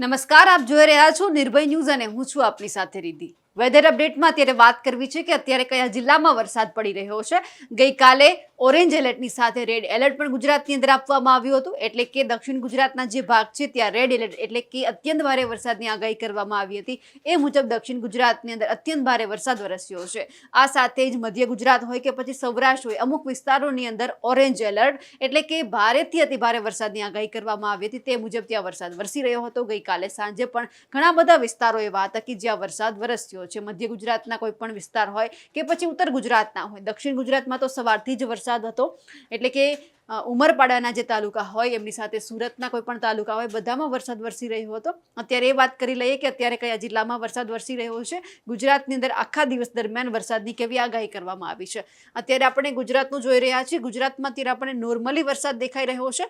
નમસ્કાર, આપ જોઈ રહ્યા છો નિર્ભય ન્યૂઝ અને હું છું આપની સાથે રીધિ વેધર અપડેટમાં અત્યારે વાત કરવી છે કે અત્યારે કયા જિલ્લામાં વરસાદ પડી રહ્યો છે? ગઈકાલે ઓરેન્જ એલર્ટની સાથે રેડ એલર્ટ પણ ગુજરાતની અંદર આપવામાં આવ્યું હતું. એટલે કે દક્ષિણ ગુજરાતના જે ભાગ છે, ત્યાં રેડ એલર્ટ એટલે કે અત્યંત ભારે વરસાદની આગાહી કરવામાં આવી હતી. એ મુજબ દક્ષિણ ગુજરાતની અંદર અત્યંત ભારે વરસાદ વરસ્યો છે. આ સાથે જ મધ્ય ગુજરાત હોય કે પછી સૌરાષ્ટ્ર હોય, અમુક વિસ્તારોની અંદર ઓરેન્જ એલર્ટ એટલે કે ભારેથી અતિ ભારે વરસાદની આગાહી કરવામાં આવી હતી. તે મુજબ ત્યાં વરસાદ વરસી રહ્યો હતો. ગઈકાલે સાંજે પણ ઘણા બધા વિસ્તારો એવા હતા કે જ્યાં વરસાદ વરસ્યો છે. મધ્ય ગુજરાતના કોઈ પણ વિસ્તાર હોય કે પછી ઉત્તર ગુજરાતના હોય, દક્ષિણ ગુજરાતમાં તો સવારથી જ વરસાદ હતો. એટલે કે ઉમરપાડાના જે તાલુકા હોય, એમની સાથે સુરતના કોઈ પણ તાલુકા હોય, બધામાં વરસાદ વરસી રહ્યો હતો. અત્યારે એ વાત કરી લઈએ કે અત્યારે કયા જિલ્લામાં વરસાદ વરસી રહ્યો છે. ગુજરાતની અંદર આખા દિવસ દરમિયાન વરસાદની કેવી આગાહી કરવામાં આવી છે. અત્યારે આપણે ગુજરાતનું જોઈ રહ્યા છીએ. ગુજરાતમાં અત્યારે આપણે નોર્મલી વરસાદ દેખાઈ રહ્યો છે.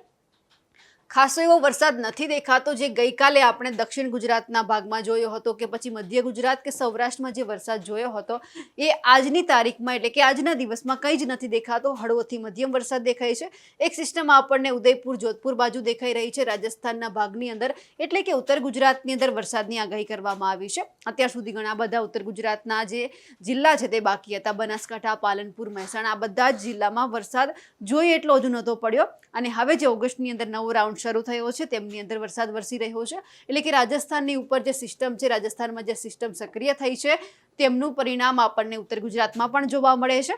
ખાસો એવો વરસાદ નથી દેખાતો જે ગઈકાલે આપણે દક્ષિણ ગુજરાતના ભાગમાં જોયો હતો કે પછી મધ્ય ગુજરાત કે સૌરાષ્ટ્રમાં જે વરસાદ જોયો હતો, એ આજની તારીખમાં એટલે કે આજના દિવસમાં કંઈ જ નથી દેખાતો. હળવોથી મધ્યમ વરસાદ દેખાય છે. એક સિસ્ટમ આપણને ઉદયપુર, જોધપુર બાજુ દેખાઈ રહી છે. રાજસ્થાનના ભાગની અંદર એટલે કે ઉત્તર ગુજરાતની અંદર વરસાદની આગાહી કરવામાં આવી છે. અત્યાર સુધી ઘણા બધા ઉત્તર ગુજરાતના જે જિલ્લા છે તે બાકી હતા. બનાસકાંઠા, પાલનપુર, મહેસાણા, આ બધા જ જિલ્લામાં વરસાદ જોઈએ એટલો જ નહોતો પડ્યો. અને હવે જે ઓગસ્ટની અંદર નવો રાઉન્ડ શરૂ થયો છે, તેમની અંદર વરસાદ વરસી રહ્યો છે. એટલે કે રાજસ્થાનની ઉપર જે સિસ્ટમ છે, રાજસ્થાનમાં જે સિસ્ટમ સક્રિય થઈ છે, તેમનું પરિણામ આપણને ઉત્તર ગુજરાતમાં પણ જોવા મળે છે.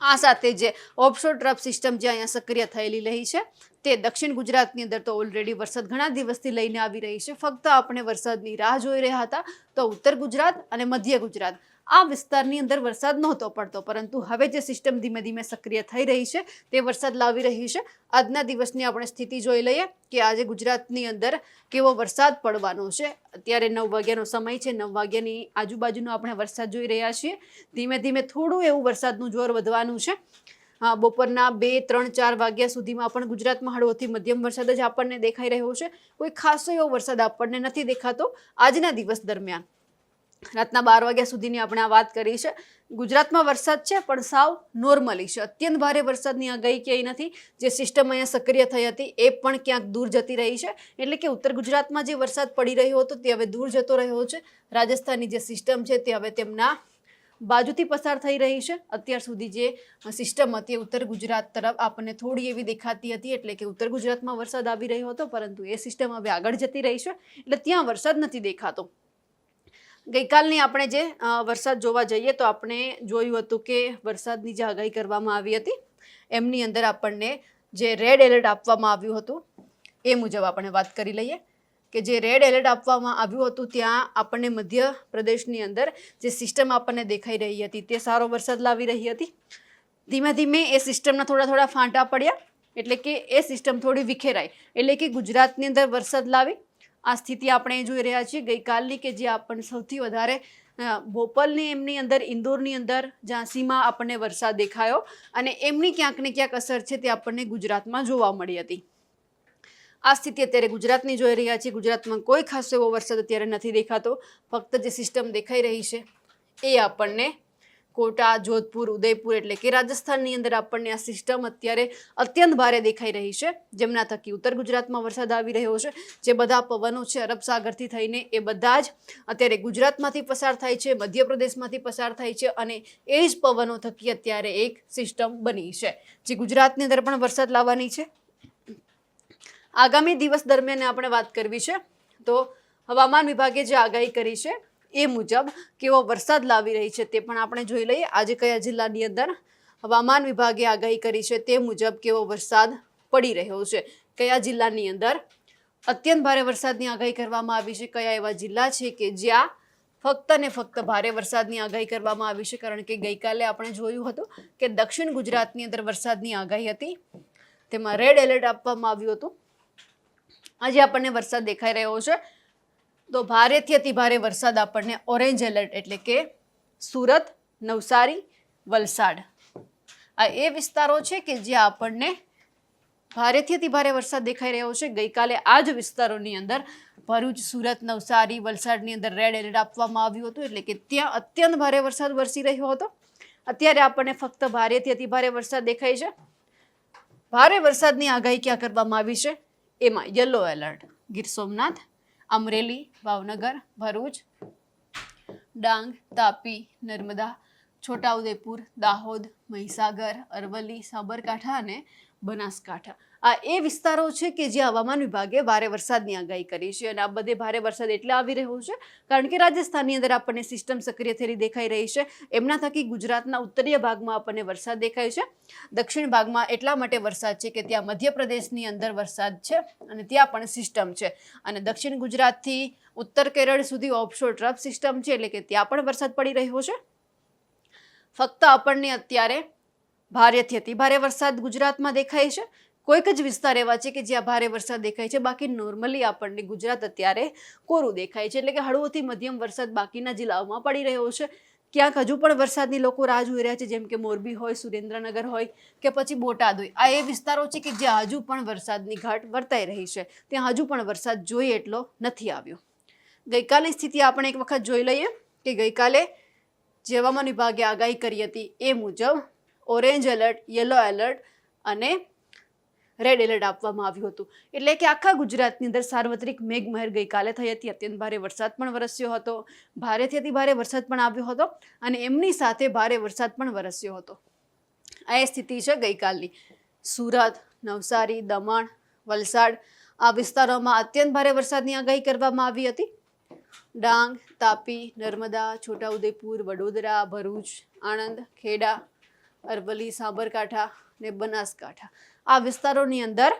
આ સાથે જે ઓફશોર ટ્રફ સિસ્ટમ જે અહીંયા સક્રિય થયેલી રહી છે, તે દક્ષિણ ગુજરાતની અંદર તો ઓલરેડી વરસાદ ઘણા દિવસથી લઈને આવી રહી છે. ફક્ત આપણે વરસાદની રાહ જોઈ રહ્યા હતા, તો ઉત્તર ગુજરાત અને મધ્ય ગુજરાત. આ વિસ્તારની અંદર વરસાદ નહોતો પડતો, પરંતુ હવે જે સિસ્ટમ ધીમે ધીમે સક્રિય થઈ રહી છે, તે વરસાદ લાવી રહી છે. આજના દિવસની આપણે સ્થિતિ જોઈ લઈએ કે આજે ગુજરાતની અંદર કેવો વરસાદ પડવાનો છે. અત્યારે નવ વાગ્યાનો સમય છે, નવ વાગ્યાની આજુબાજુનો આપણે વરસાદ જોઈ રહ્યા છીએ. ધીમે ધીમે થોડું એવું વરસાદનું જોર વધવાનું છે. હા, બપોરના બે, ત્રણ, ચાર વાગ્યા સુધીમાં પણ ગુજરાતમાં હળવોથી મધ્યમ વરસાદ જ આપણને દેખાઈ રહ્યો છે. કોઈ ખાસો એવો વરસાદ આપણને નથી દેખાતો આજના દિવસ દરમિયાન. રાતના બાર વાગ્યા સુધીની આપણે આ વાત કરી છે. ગુજરાતમાં વરસાદ છે, પણ સાવ નોર્મલી છે. અત્યંત ભારે વરસાદની આગાહી ક્યાંય નથી. જે સિસ્ટમ અહીંયા સક્રિય થઈ હતી, એ પણ ક્યાંક દૂર જતી રહી છે. એટલે કે ઉત્તર ગુજરાતમાં જે વરસાદ પડી રહ્યો હતો, તે હવે દૂર જતો રહ્યો છે. રાજસ્થાનની જે સિસ્ટમ છે, તે હવે તેમના બાજુથી પસાર થઈ રહી છે. અત્યાર સુધી જે સિસ્ટમ હતી ઉત્તર ગુજરાત તરફ આપણને થોડી એવી દેખાતી હતી. એટલે કે ઉત્તર ગુજરાતમાં વરસાદ આવી રહ્યો હતો, પરંતુ એ સિસ્ટમ હવે આગળ જતી રહી છે. એટલે ત્યાં વરસાદ નથી દેખાતો. ગઈકાલની આપણે જે વરસાદ જોવા જઈએ તો આપણે જોયું હતું કે વરસાદની જે આગાહી કરવામાં આવી હતી, એમની અંદર આપણને જે રેડ એલર્ટ આપવામાં આવ્યું હતું, એ મુજબ આપણે વાત કરી લઈએ. કે જે રેડ એલર્ટ આપવામાં આવ્યું હતું, ત્યાં આપણને મધ્ય પ્રદેશની અંદર જે સિસ્ટમ આપણને દેખાઈ રહી હતી, તે સારો વરસાદ લાવી રહી હતી. ધીમે ધીમે એ સિસ્ટમના થોડા થોડા ફાંટા પડ્યા, એટલે કે એ સિસ્ટમ થોડી વિખેરાઈ. એટલે કે ગુજરાતની અંદર વરસાદ લાવી આ સ્થિતિ આપણે જોઈ રહ્યા છીએ ગઈકાલની કે જે આપણને સૌથી વધારે ભોપલની એમની અંદર, ઇન્દોરની અંદર ઝાંસીમાં આપણને વરસાદ દેખાયો અને એમની ક્યાંક ને ક્યાંક અસર છે તે આપણને ગુજરાતમાં જોવા મળી હતી. આ સ્થિતિ અત્યારે ગુજરાતની જોઈ રહ્યા છીએ. ગુજરાતમાં કોઈ ખાસ એવો વરસાદ અત્યારે નથી દેખાતો. ફક્ત જે સિસ્ટમ દેખાઈ રહી છે એ આપણને કોટા, જોધપુર, ઉદયપુર એટલે કે રાજસ્થાનની અંદર આપણને આ સિસ્ટમ અત્યારે અત્યંત ભારે દેખાઈ રહી છે. જેમના થકી ઉત્તર ગુજરાતમાં વરસાદ આવી રહ્યો છે. જે બધા પવનો છે અરબ સાગરથી થઈને એ બધા જ અત્યારે ગુજરાતમાંથી પસાર થાય છે, મધ્યપ્રદેશમાંથી પસાર થાય છે અને એ જ પવનો થકી અત્યારે એક સિસ્ટમ બની છે. જે ગુજરાતની અંદર પણ વરસાદ લાવવાની છે. આગામી દિવસ દરમિયાન આપણે વાત કરવી છે. તો હવામાન વિભાગે જે આગાહી કરી છે એ મુજબ કેવો વરસાદ લાવી રહી છે તે પણ આપણે જોઈ લઈએ. આજે કયા જિલ્લાની અંદર હવામાન વિભાગે આગાહી કરી છે તે મુજબ કેવો વરસાદ પડી રહ્યો છે? કયા જિલ્લાની અંદર અત્યંત ભારે વરસાદની આગાહી કરવામાં આવી છે? કયા એવા જિલ્લા છે કે જ્યાં ફક્ત ને ફક્ત ભારે વરસાદની આગાહી કરવામાં આવી છે? કારણ કે ગઈકાલે આપણે જોયું હતું કે દક્ષિણ ગુજરાતની અંદર વરસાદની આગાહી હતી. તેમાં રેડ એલર્ટ આપવામાં આવ્યું હતું. આજે આપણને વરસાદ દેખાઈ રહ્યો છે. તો ભારેથી અતિ ભારે વરસાદ આપણને ઓરેન્જ એલર્ટ એટલે કે સુરત, નવસારી, વલસાડ. આ એ વિસ્તારો છે કે જ્યાં આપણને ભારેથી અતિ ભારે વરસાદ દેખાઈ રહ્યો છે. ગઈકાલે આ જ વિસ્તારોની અંદર ભરૂચ, સુરત, નવસારી, વલસાડની અંદર રેડ એલર્ટ આપવામાં આવ્યું હતું. એટલે કે ત્યાં અત્યંત ભારે વરસાદ વરસી રહ્યો હતો. અત્યારે આપણને ફક્ત ભારેથી અતિ ભારે વરસાદ દેખાય છે. ભારે વરસાદની આગાહી ક્યાં કરવામાં આવી છે? એમાં યલો એલર્ટ ગીર સોમનાથ અમરેલી ભાવનગર ભરૂચ ડાંગ તાપી નર્મદા છોટાઉદેપુર દાહોદ મહીસાગર અરવલ્લી સાબરકાંઠા અને બનાસકાંઠા. આ એ વિસ્તારો છે કે જ્યાં હવામાન વિભાગે ભારે વરસાદની આગાહી કરી છે અને આ બધે ભારે વરસાદ એટલે આવી રહ્યો છે. કારણ કે રાજસ્થાનની અંદર આપણને સિસ્ટમ સક્રિય થયેલી દેખાઈ રહી છે. એમના થકી ગુજરાતના ઉત્તરીય ભાગમાં આપણને વરસાદ દેખાય છે. દક્ષિણ ભાગમાં એટલા માટે વરસાદ છે કે ત્યાં મધ્યપ્રદેશની અંદર વરસાદ છે અને ત્યાં પણ સિસ્ટમ છે. અને દક્ષિણ ગુજરાતથી ઉત્તર કેરળ સુધી ઓફશોર ટ્રફ સિસ્ટમ છે એટલે કે ત્યાં પણ વરસાદ પડી રહ્યો છે. ફક્ત આપણને અત્યારે ભારેથી અતિભારે વરસાદ ગુજરાતમાં દેખાય છે. કોઈક જ વિસ્તાર એવા છે કે જ્યાં ભારે વરસાદ દેખાય છે. બાકી નોર્મલી આપણને ગુજરાત અત્યારે કોરું દેખાય છે. એટલે કે હળવોથી મધ્યમ વરસાદ બાકીના જિલ્લાઓમાં પડી રહ્યો છે. ક્યાંક હજુ પણ વરસાદની લોકો રાહ જોઈ રહ્યા છે, જેમ કે મોરબી હોય, સુરેન્દ્રનગર હોય કે પછી બોટાદ હોય. આ એ વિસ્તારો છે કે જ્યાં હજુ પણ વરસાદની ઘાટ વર્તાઈ રહી છે. ત્યાં હજુ પણ વરસાદ જોઈએ એટલો નથી આવ્યો. ગઈકાલની સ્થિતિ આપણે એક વખત જોઈ લઈએ કે ગઈકાલે જે હવામાન વિભાગે આગાહી કરી હતી એ મુજબ ઓરેન્જ એલર્ટ, યલો એલર્ટ અને રેડ એલર્ટ આપવામાં આવ્યું હતું. એટલે કે આખા ગુજરાતની અંદર સાર્વત્રિક મેઘમહેર ગઈકાલે થઈ હતી. અત્યંત ભારે વરસાદ પણ વરસ્યો હતો. ભારેથી અતિ ભારે વરસાદ પણ આવ્યો હતો અને એમની સાથે ભારે વરસાદ પણ વરસ્યો હતો. આ સ્થિતિ છે ગઈકાલની. સુરત, નવસારી, દમણ, વલસાડ આ વિસ્તારોમાં અત્યંત ભારે વરસાદની આગાહી કરવામાં આવી હતી. ડાંગ, તાપી, નર્મદા, છોટાઉદેપુર, વડોદરા, ભરૂચ, આણંદ, ખેડા, અરવલ્લી, સાબરકાંઠા ને બનાસકાંઠા. આ વિસ્તારોની અંદર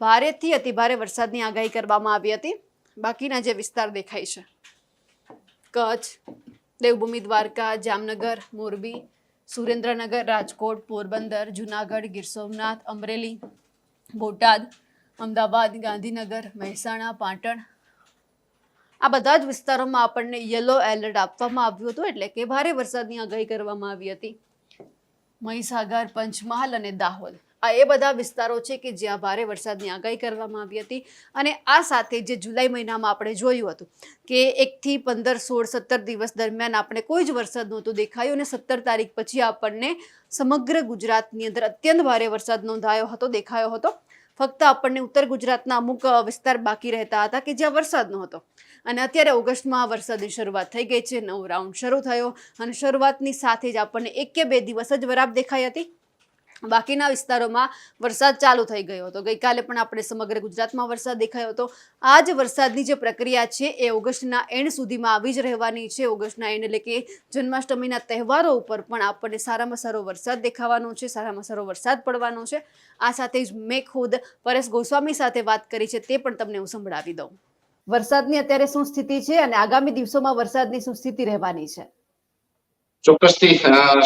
ભારેથી અતિભારે વરસાદની આગાહી કરવામાં આવી હતી. બાકીના જે વિસ્તાર દેખાય છે, કચ્છ, દેવભૂમિ, દ્વારકા, જામનગર, મોરબી, સુરેન્દ્રનગર, રાજકોટ, પોરબંદર, જુનાગઢ, ગીર સોમનાથ, અમરેલી, બોટાદ, અમદાવાદ, ગાંધીનગર, મહેસાણા, પાટણ. આ બધા જ વિસ્તારોમાં આપણને યલો એલર્ટ આપવામાં આવ્યું હતું, એટલે કે ભારે વરસાદની આગાહી કરવામાં આવી હતી. મહીસાગર, પંચમહાલ અને દાહોદ. આ એ બધા વિસ્તારો છે કે જ્યાં ભારે વરસાદની આગાહી કરવામાં આવી હતી. અને આ સાથે જે જુલાઈ મહિનામાં આપણે જોયું હતું કે એકથી પંદર, સોળ, સત્તર દિવસ દરમિયાન આપણે કોઈ જ વરસાદ નહોતો દેખાયો અને સત્તર તારીખ પછી આપણને સમગ્ર ગુજરાતની અંદર અત્યંત ભારે વરસાદ નોંધાયો હતો, દેખાયો હતો. ફક્ત આપણને ઉત્તર ગુજરાતના અમુક વિસ્તાર બાકી રહેતા હતા કે જ્યાં વરસાદ નહોતો. અને અત્યારે ઓગસ્ટમાં વરસાદની શરૂઆત થઈ ગઈ છે, નવો રાઉન્ડ શરૂ થયો અને શરૂઆતની સાથે જ આપણને એક કે બે દિવસ જ વરાપ દેખાઈ હતી. બાકીના વિસ્તારોમાં વરસાદ ચાલુ થઈ ગયો હતો. ગઈકાલે પણ આપણે સમગ્ર ગુજરાતમાં વરસાદ દેખાયો હતો. આ જ વરસાદની જે પ્રક્રિયા છે એ ઓગસ્ટના એન્ડ સુધીમાં આવી જ રહેવાની છે. ઓગસ્ટના એન્ડ એટલે કે જન્માષ્ટમીના તહેવારો ઉપર પણ આપણને સારામાં સારો વરસાદ દેખાવાનો છે, સારામાં સારો વરસાદ પડવાનો છે. આ સાથે જ મેં ખુદ પરેશ ગોસ્વામી સાથે વાત કરી છે તે પણ તમને હું સંભળાવી દઉં. વરસાદની અત્યારે શું સ્થિતિ છે અને આગામી દિવસોમાં વરસાદની શું સ્થિતિ રહેવાની છે? ચોક્કસથી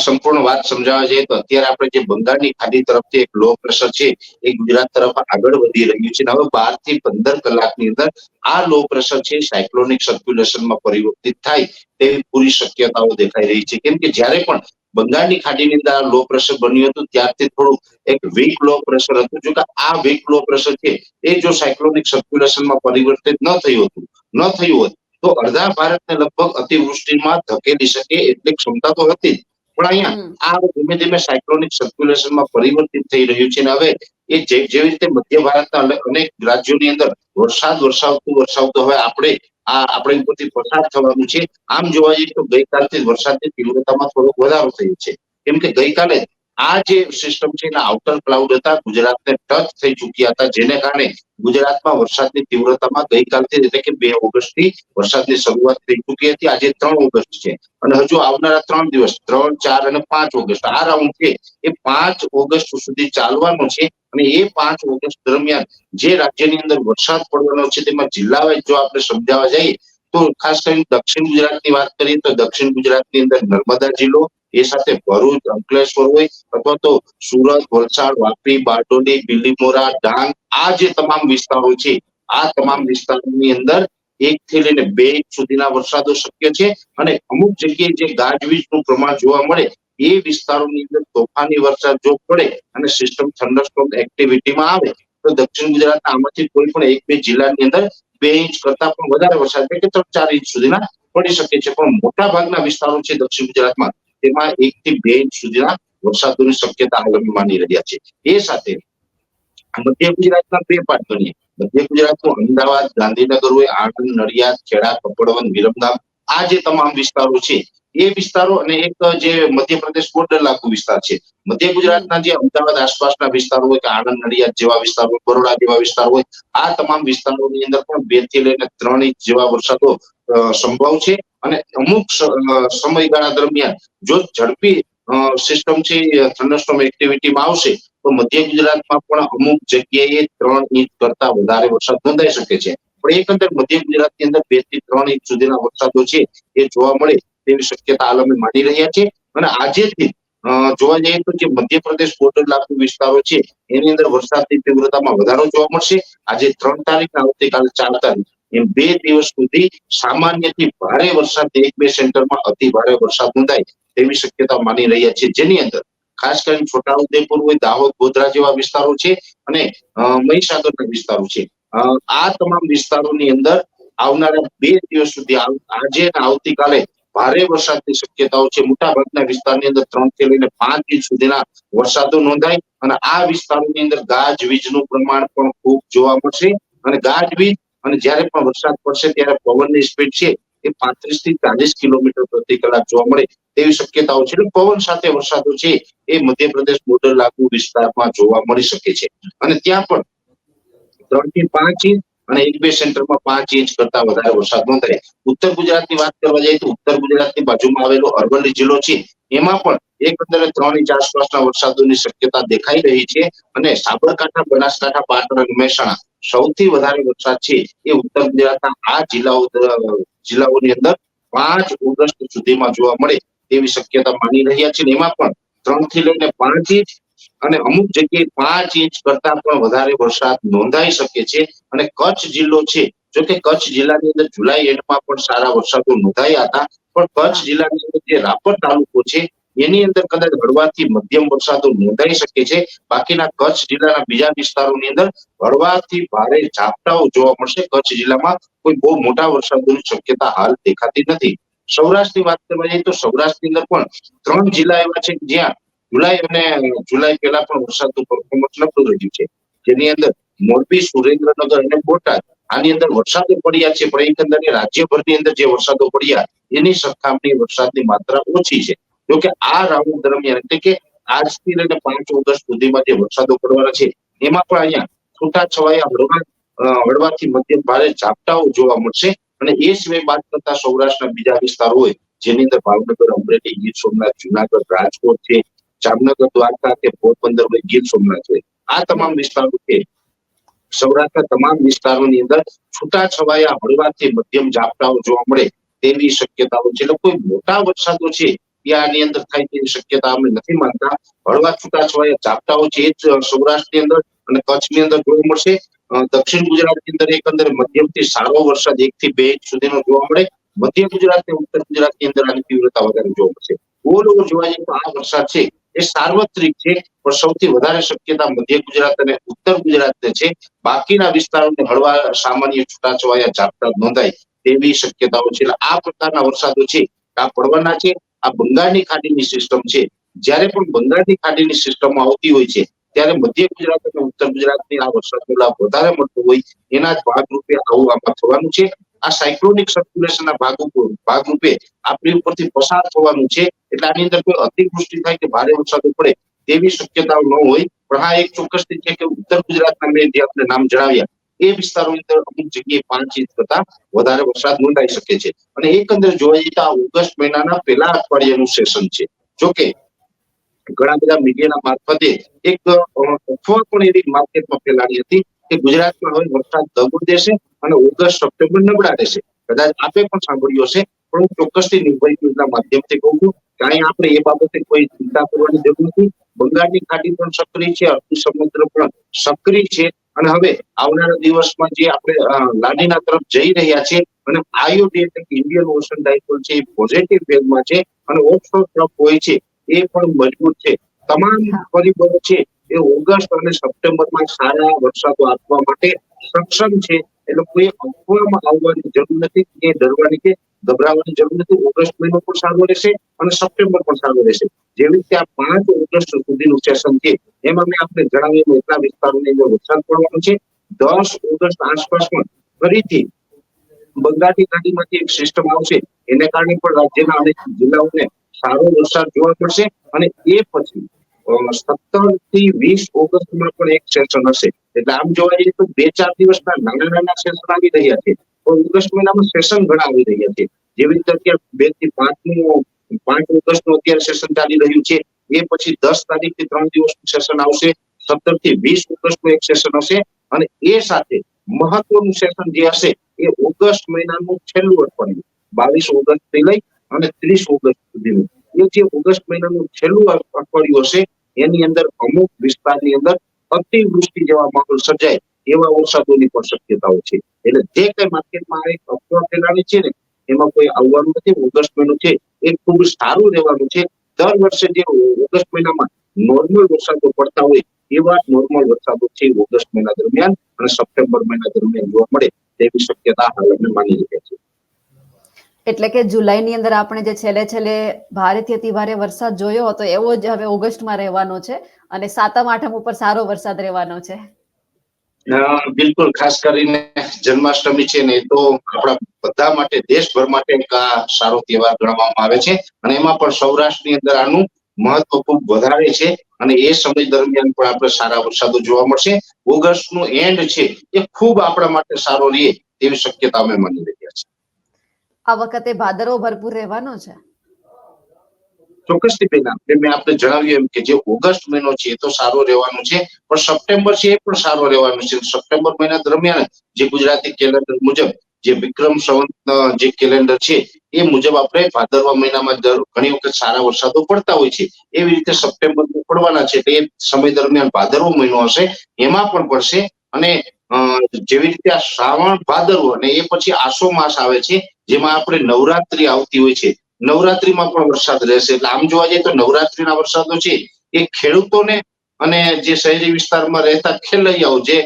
સંપૂર્ણ વાત સમજાવવા જઈએ તો અત્યારે આપણે જે બંગાળની ખાડી તરફથી એક લો પ્રેશર છે, એ ગુજરાત તરફ આગળ વધી રહ્યું છે હવે બારથી પંદર કલાકની અંદર આ લો પ્રેશર છે સાયક્લોનિક સર્ક્યુલેશનમાં પરિવર્તિત થાય તેવી પૂરી શક્યતાઓ દેખાઈ રહી છે. કેમ કે જ્યારે પણ બંગાળની ખાડીની અંદર આ લો પ્રેશર બન્યું હતું, ત્યારથી થોડું એક વીક લો પ્રેશર હતું. જો કે આ વીક લો પ્રેશર છે, એ જો સાયક્લોનિક સર્ક્યુલેશનમાં પરિવર્તિત ન થયું હતું, ન થયું હોત તો અડધા ભારતને લગભગ અતિવૃષ્ટિમાં ધકેલી શકે એટલી ક્ષમતા તો હતી પણ અહીંયા આ ધીમે ધીમે સાયક્લોનિક સર્ક્યુલેશનમાં પરિવર્તિત થઈ રહ્યું છે અને હવે એ જેવી રીતે મધ્ય ભારતના અનેક રાજ્યોની અંદર વરસાદ વરસાવતું વરસાવતું હવે આપણે આ આપણે ઉપરથી પસાર થવાનું છે. આમ જોવા જઈએ તો ગઈકાલથી વરસાદની તીવ્રતામાં થોડોક વધારો થયો છે. કેમ કે ગઈકાલે આ જે સિસ્ટમ છે એના આઉટર ક્લાઉડ હતા, ગુજરાતને ટચ થઈ ચૂક્યા હતા, જેને કારણે ગુજરાતમાં વરસાદની તીવ્રતામાં ગઈકાલથી એટલે કે બે ઓગસ્ટથી વરસાદની શરૂઆત થઈ ચૂકી હતી. આજે ત્રણ ઓગસ્ટ છે અને હજુ આવનારા ત્રણ દિવસ, ત્રણ, ચાર અને પાંચ ઓગસ્ટ, આ રાઉન્ડ છે. એ પાંચ ઓગસ્ટ સુધી ચાલવાનો છે અને એ પાંચ ઓગસ્ટ દરમિયાન જે રાજ્યની અંદર વરસાદ પડવાનો છે, તેમાં જિલ્લા વાઇઝ જો આપણે સમજાવવા જઈએ, તો ખાસ કરીને દક્ષિણ ગુજરાતની વાત કરીએ તો દક્ષિણ ગુજરાતની અંદર નર્મદા જિલ્લો એ સાથે ભરૂચ, અંકલેશ્વર હોય અથવા તો સુરત, વલસાડ, વાપી, બારડોલી, બિલીમોરા, ડાંગ, આ જે તમામ વિસ્તારો છે, આ તમામ વિસ્તારોની અંદર એક થી લઈને બે ઇંચ સુધીના વરસાદો શક્ય છે. અને અમુક જગ્યાએ જે ગાજવીજનું પ્રમાણ જોવા મળે, એ વિસ્તારોની અંદર તોફાની વરસાદ જો પડે અને સિસ્ટમ થંડરસ્ટોમ એક્ટિવિટીમાં આવે, તો દક્ષિણ ગુજરાતના આમાંથી કોઈ પણ એક બે જિલ્લાની અંદર બે ઇંચ કરતા પણ વધારે વરસાદ કે ત્રણ ચાર ઇંચ સુધીના પડી શકે છે. પણ મોટા ભાગના વિસ્તારો છે દક્ષિણ ગુજરાતમાં. તેમાં એક થી બે ઇંચ સુધીના વરસાદોની શક્યતા હાલ માની રહ્યા છે. એ સાથે મધ્ય ગુજરાતના બે પાર્ટ ગણીએ મધ્ય ગુજરાતનું અમદાવાદ ગાંધીનગર હોય આણંદ નડિયાદ ખેડા કપડવન વિરમગામ આ જે તમામ વિસ્તારો છે એ વિસ્તારો અને એક જે મધ્યપ્રદેશ બોર્ડર લાગુ વિસ્તાર છે. મધ્ય ગુજરાતના જે અમદાવાદ આસપાસના વિસ્તારો હોય કે આણંદ નડિયાદ જેવા વિસ્તારો હોય, બરોડા જેવા વિસ્તાર હોય આ તમામ વિસ્તારોની અંદર પણ બેથી લઈને ત્રણ ઇંચ જેવા વરસાદો સંભવ છે. અને અમુક સમયગાળા દરમિયાન જો ઝડપી સિસ્ટમ છે થંડરસ્ટોમ એક્ટિવિટીમાં આવશે, તો મધ્ય ગુજરાતમાં પણ અમુક જગ્યાએ ત્રણ ઇંચ કરતા વધારે વરસાદ નોંધાઈ શકે છે. પણ એકંદર મધ્ય ગુજરાતની અંદર બેથી ત્રણ ઇંચ સુધીના વરસાદો છે, એ જોવા મળે તેવી શક્યતા આલમે માની રહ્યા છે અને આજેથી જોવા જઈએ તો જે મધ્યપ્રદેશ બોર્ડર લાગુ વિસ્તારો છે, એની અંદર વરસાદની તીવ્રતામાં વધારો જોવા મળશે. આજે ત્રણ તારીખ આવતીકાલે ચાર તારીખ. એમ બે દિવસ સુધી સામાન્યથી ભારે વરસાદ એક બે સેન્ટરમાં અતિ ભારે વરસાદ નોંધાય તેવી શક્યતા માની રહ્યા છે જેની અંદર ખાસ કરીને છોટાઉદેપુર હોય, દાહોદ, ગોધરા જેવા વિસ્તારો છે અને મહીસાગરના વિસ્તારો છે. આ તમામ વિસ્તારોની અંદર આવનારા બે દિવસ સુધી આજે અને આવતીકાલે ભારે વરસાદની શક્યતાઓ છે. મોટા ભાગના વિસ્તારની અંદર ત્રણથી લઈને પાંચ ઇંચ સુધીના વરસાદો નોંધાય અને આ વિસ્તારોની અંદર ગાજવીજનું પ્રમાણ પણ ખૂબ જોવા મળશે અને ગાજવીજ અને જ્યારે પણ વરસાદ પડશે ત્યારે પવનની સ્પીડ છે એ પાંત્રીસથી ચાલીસ કિલોમીટર પ્રતિ કલાક જોવા મળે તેવી શક્યતાઓ છે. એટલે પવન સાથે વરસાદો છે એ મધ્યપ્રદેશ બોર્ડર લાગુ વિસ્તારમાં જોવા મળી શકે છે. અને ત્યાં પણ ત્રણથી પાંચ ઇંચ અને એક બે સેન્ટરમાં પાંચ ઇંચ કરતા વધારે વરસાદ નોંધાય. ઉત્તર ગુજરાતની વાત કરવા જઈએ તો ઉત્તર ગુજરાતની બાજુમાં આવેલો અરવલ્લી જિલ્લો છે. એમાં પણ એક અંદર ત્રણ ઇંચ આસપાસના વરસાદોની શક્યતા દેખાઈ રહી છે. અને સાબરકાંઠા, બનાસકાંઠા, પાટણ અને મહેસાણા સૌથી વધારે વરસાદ છે એ ઉત્તર ગુજરાતના આ જિલ્લાઓ જિલ્લાઓની અંદર પાંચ ઓગસ્ટ સુધીમાં જોવા મળે તેવી શક્યતા માની રહ્યા છે એમાં પણ ત્રણથી લઈને પાંચ ઇંચ અને અમુક જગ્યાએ પાંચ ઇંચ કરતા પણ વધારે વરસાદ નોંધાઈ શકે છે અને કચ્છ જિલ્લો છે, જો કે કચ્છ જિલ્લાની અંદર જુલાઈ એન્ડમાં પણ સારા વરસાદો નોંધાયા હતા. પણ કચ્છ જિલ્લાની અંદર જે રાપર તાલુકો છે એની અંદર કદાચ હળવાથી મધ્યમ વરસાદો નોંધાઈ શકે છે. બાકીના કચ્છ જિલ્લાના બીજા વિસ્તારોની અંદર હળવાથી ભારે ઝાપટાઓ જોવા મળશે. કચ્છ જિલ્લામાં કોઈ બહુ મોટા વરસાદોની શક્યતા હાલ દેખાતી નથી. સૌરાષ્ટ્રની વાત કરવા જઈએ તો સૌરાષ્ટ્રની અંદર પણ ત્રણ જિલ્લા એવા છે જ્યાં જુલાઈ અને જુલાઈ પહેલા પણ વરસાદનું પરફોર્મન્સ નબળું રહ્યું છે. જેની અંદર મોરબી, સુરેન્દ્રનગર અને બોટાદ આની અંદર વરસાદો પડ્યા છે. પણ એકંદરે રાજ્યભરની અંદર જે વરસાદો પડ્યા, એની સરખામણી વરસાદની માત્રા ઓછી છે. જોકે આ રાઉન્ડ દરમિયાન એટલે કે આજથી લઈને પાંચ ઓગસ્ટ સુધીમાં જે વરસાદો પડવાના છે, એમાં પણ અહીંયા છૂટા છવાયા હળવા હળવાથી મધ્યમ ભારે ઝાપટાઓ જોવા મળશે. અને એ સિવાય વાત કરતા સૌરાષ્ટ્રના બીજા વિસ્તારો હોય, જેની અંદર ભાવનગર, અમરેલી, ગીર સોમનાથ, જુનાગઢ, રાજકોટ છે, જામનગર, દ્વારકા કે પોરબંદર હોય, ગીર સોમનાથ હોય. આ તમામ વિસ્તારો છે. સૌરાષ્ટ્રના તમામ વિસ્તારોની અંદર છૂટા છવાયા હળવાથી મધ્યમ ઝાપટાઓ જોવા મળે તેવી શક્યતાઓ છે. એટલે કોઈ મોટા વરસાદો છે આની અંદર થાય તેવી શક્યતા અમે નથી માનતા. હળવા છૂટા ઝાપટાઓ છે એ જ સૌરાષ્ટ્રની અંદર અને કચ્છની અંદર જોવા મળશે. દક્ષિણ ગુજરાતની અંદર એકંદરે મધ્યમથી સારો વરસાદ એક થી બે ઇંચ સુધીનો જોવા મળે. મધ્ય ગુજરાત અને ઉત્તર ગુજરાતની અંદર આની તીવ્રતા વધારે જોવા મળશે. ઓલ ઓવર જોવા જઈએ તો આ વરસાદ છે, એ સાર્વત્રિક છે, પણ સૌથી વધારે શક્યતા મધ્ય ગુજરાત અને ઉત્તર ગુજરાતને છે. બાકીના વિસ્તારોને હળવા, સામાન્ય છૂટાછવાયા ઝાપટા નોંધાય તેવી શક્યતાઓ છે. આ પ્રકારના વરસાદો છે, આ પડવાના છે. આ બંગાળની ખાડીની સિસ્ટમ છે. જ્યારે પણ બંગાળની ખાડીની સિસ્ટમ આવતી હોય છે, ત્યારે મધ્ય ગુજરાત અને ઉત્તર ગુજરાતની આ વરસાદનો લાભ વધારે મળતો હોય, એના જ ભાગરૂપે આવું આમાં થવાનું છે. આ સાયક્લોનિક સર્ક્યુલેશનના ભાગ ભાગરૂપે આપણી ઉપરથી પસાર થવાનું છે. એટલે આની અંદર કોઈ અતિવૃષ્ટિ થાય કે ભારે વરસાદ પડે તેવી શક્યતાઓ ન હોય. પણ હા, એક ચોક્કસથી છે કે ઉત્તર ગુજરાતના મેં જે આપણે નામ જણાવ્યા એ વિસ્તારોની અંદર અમુક જગ્યાએ પાંચ ઇંચ કરતા વધારે વરસાદ નોંધાઈ શકે છે. અને એકંદર જોવા જઈએ તો આ ઓગસ્ટ મહિનાના પહેલા અઠવાડિયાનું સેશન છે. જોકે ઘણા બધા મીડિયાના મારફતે એક અફવા પણ એવી માર્કેટમાં ફેલાડી હતી કે ગુજરાતમાં હવે વરસાદ ધબો દેશે અને ઓગસ્ટ, સપ્ટેમ્બર નબળા રહેશે કદાચ આપે પણ સાંભળ્યું હશે, પણ હું ચોક્કસથી નિર્ભય ન્યૂઝના માધ્યમથી કહું છું કે આપણે એ બાબતે કોઈ ચિંતા કરવાની જરૂર નથી. બંગાળની ખાડી પણ સક્રિય છે, અરબી સમુદ્ર પણ સક્રિય છે. અને હવે આવનારા દિવસમાં જે આપણે અ, તરફ જઈ રહ્યા છે અને આઈઓડી એટલે ઇન્ડિયન ઓશન ડાયપોલ છે એ પોઝિટિવ ફેઝમાં છે અને ઓફશોર તરફ હોય છે એ પણ મજબૂત છે. તમામ પરિબળો છે એ ઓગસ્ટ અને સપ્ટેમ્બરમાં સારા વરસાદો આપવા માટે સક્ષમ છે. એટલે કોઈ અફવામાં આવવાની જરૂર નથી કે ડરવાની કે ગભરાવાની જરૂર નથી. ઓગસ્ટ મહિનો પણ સારો રહેશે અને સપ્ટેમ્બર પણ સારો રહેશે. જેવી રીતે આ પાંચ ઓગસ્ટ સુધીનું સેશન છે, એમાં મેં આપણે જણાવ્યું એટલા વિસ્તારોની અંદર વરસાદ પડવાનો છે. દસ ઓગસ્ટ આસપાસ ફરીથી બંગાળની ખાડીમાંથી એક સિસ્ટમ આવશે. એને કારણે પણ રાજ્યના અનેક જિલ્લાઓને સારો વરસાદ જોવા પડશે અને એ પછી સત્તરથી વીસ ઓગસ્ટમાં પણ એક સેશન હશે. એટલે આમ જોવા જઈએ તો બે ચાર દિવસના નાના નાના સેશન આવી રહ્યા છે. ઓગસ્ટ મહિનામાં સેશન ઘણા આવી રહ્યા છે. જેવી રીતે અત્યારે બેથી પાંચનું પાંચ ઓગસ્ટનું અત્યારે સેશન ચાલી રહ્યું છે. એ પછી દસ તારીખથી ત્રણ દિવસનું સેશન આવશે. સત્તરથી વીસ ઓગસ્ટનું એક સેશન હશે. અને એ સાથે મહત્વનું સેશન જે હશે એ ઓગસ્ટ મહિનાનું છેલ્લું અઠવાડિયું બાવીસ ઓગસ્ટથી લઈ અને ત્રીસ ઓગસ્ટ સુધીનું. એ જે ઓગસ્ટ મહિનાનું છેલ્લું અઠવાડિયું હશે, એની અંદર અમુક વિસ્તારની અંદર અતિવૃષ્ટિ જેવા માહોલ સર્જાય. એવા વરસાદોની પણ શક્યતાઓ છે. એટલે જે કઈ માર્કેટમાં આવે અફવા ફેલાવી છે ને, એમાં કોઈ આવવાનું નથી, ઓગસ્ટ મહિનો છે, એ ખૂબ સારું રહેવાનું છે. દર વર્ષે જે ઓગસ્ટ મહિનામાં નોર્મલ વરસાદો પડતા હોય, એવા નોર્મલ વરસાદો છે ઓગસ્ટ મહિના દરમિયાન અને સપ્ટેમ્બર મહિના દરમિયાન જોવા મળે તેવી શક્યતા હાલ અમે માની રહ્યા છીએ એટલે કે જુલાઈની અંદર આપણે જે છેલ્લે છેલ્લે ભારેથી અતિ ભારે વરસાદ જોયો હતો, એવો જ હવે ઓગસ્ટમાં રહેવાનો છે અને સાતમ આઠમ ઉપર સારો વરસાદ રહેવાનો છે. બિલકુલ, ખાસ કરીને જન્માષ્ટમી છે ને, તો આપણા બધા માટે, દેશભર માટે એક સારો તહેવાર ગણવામાં આવે છે. અને એમાં પણ સૌરાષ્ટ્રની અંદર આનું મહત્વ ખૂબ વધારે છે. અને એ સમય દરમિયાન પણ આપણે સારા વરસાદો જોવા મળશે. ઓગસ્ટનું એન્ડ છે, એ ખૂબ આપણા માટે સારો રહે તેવી શક્યતા અમે માની રહ્યા છીએ. આ વખતે ભાદરવો ભરપૂર રહેવાનો છે. ચોક્કસથી પહેલા મેં આપણે જણાવ્યું એમ કે જે ઓગસ્ટ મહિનો છે એ તો સારો રહેવાનો છે, પણ સપ્ટેમ્બર છે એ પણ સારો રહેવાનો છે. સપ્ટેમ્બર મહિના દરમિયાન જે ગુજરાતી કેલેન્ડર મુજબ જે વિક્રમ સંવત જે કેલેન્ડર છે એ મુજબ આપણે ભાદરવા મહિનામાં દર ઘણી વખત સારા વરસાદો પડતા હોય છે. એવી રીતે સપ્ટેમ્બર પડવાના છે એ સમય દરમિયાન ભાદરવો મહિનો હશે, એમાં પણ પડશે અને જેવી રીતે આ શ્રાવણ ભાદરવો અને એ પછી આસો માસ આવે છે, જેમાં આપણે નવરાત્રી આવતી હોય છે નવરાત્રીમાં પણ વરસાદ રહેશે. એટલે આમ જોવા જઈએ તો નવરાત્રીના વરસાદો છે, એ ખેડૂતોને અને જે શહેરી વિસ્તારમાં રહેતા ખેલૈયાઓ જે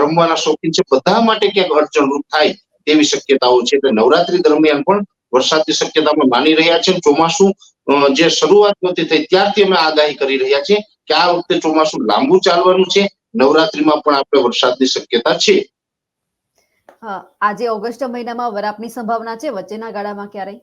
રમવાના શોખીન છે, બધા માટે ક્યાંક અડચણરૂપ થાય તેવી શક્યતાઓ છે. એટલે નવરાત્રી દરમિયાન પણ વરસાદની શક્યતા અમે માની રહ્યા છે ચોમાસું જે શરૂઆત નહોતી થઈ ત્યારથી અમે આગાહી કરી રહ્યા છીએ કે આ વખતે ચોમાસું લાંબુ ચાલવાનું છે. નવરાત્રીમાં પણ આપણે વરસાદની શક્યતા છે. આજે ઓગસ્ટ મહિનામાં વરાપની સંભાવના છે. વચ્ચેના ગાળામાં ક્યારેય?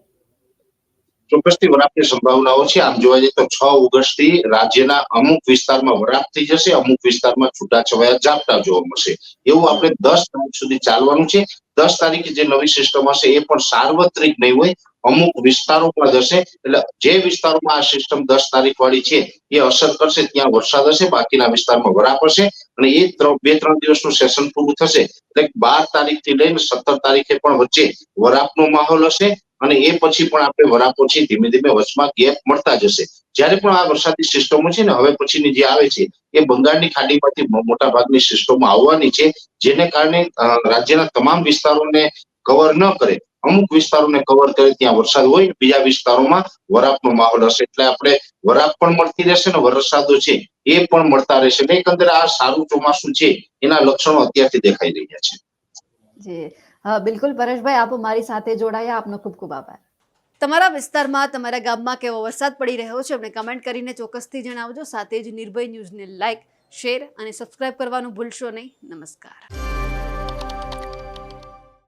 ચોક્કસથી વરાપની સંભાવનાઓ છે. આમ જોવા જઈએ તો છ ઓગસ્ટથી રાજ્યના અમુક વિસ્તારમાં વરાપ થઈ જશે, અમુક વિસ્તારમાં છૂટાછવાયા ઝાપટા જોવા મળશે. એવું આપણે દસ તારીખ સુધી ચાલવાનું છે. દસ તારીખે જે નવી સિસ્ટમ હશે એ પણ સાર્વત્રિક નહીં હોય. અમુક વિસ્તારોમાં જશે. એટલે જે વિસ્તારોમાં આ સિસ્ટમ દસ તારીખ વાળી છે, એ અસર કરશે. ત્યાં વરસાદ હશે, બાકીના વિસ્તારમાં વરાપ હશે અને એ બે, ત્રણ દિવસનું સેશન પૂરું થશે. એટલે બાર તારીખથી લઈને સત્તર તારીખે પણ વચ્ચે વરાપનો માહોલ હશે. અને એ પછી પણ આપણે વરાપો છે ધીમે ધીમે વચમાં ગેપ મળતા જશે. જ્યારે પણ આ વરસાદી સિસ્ટમો છે ને, હવે પછીની જે આવે છે, એ બંગાળની ખાડીમાંથી મોટા ભાગની સિસ્ટમો આવવાની છે, જેને કારણે રાજ્યના તમામ વિસ્તારોને કવર ન કરે. અમુક વિસ્તારોને કવર કરે ત્યાં વરસાદ હોય, બીજા વિસ્તારોમાં વરાપનો માહોલ હશે. એટલે આપણે વરાપ પણ મળતી રહેશે ને, વરસાદો છે એ પણ મળતા રહેશે. એટલે એકંદરે આ સારું ચોમાસું છે, એના લક્ષણો અત્યારથી દેખાઈ રહ્યા છે. બિલકુલ પરેશભાઈ, આપ મારી સાથે જોડાયા. આપનો ખૂબ ખૂબ આભાર. તમારા વિસ્તારમાં, તમારા ગામમાં કેવો વરસાદ પડી રહ્યો છે, અમને કમેન્ટ કરીને ચોક્કસથી જણાવજો. સાથે જ નિર્ભય ન્યૂઝને લાઇક શેર અને સબસ્ક્રાઇબ કરવાનું ભૂલશો નહીં. નમસ્કાર.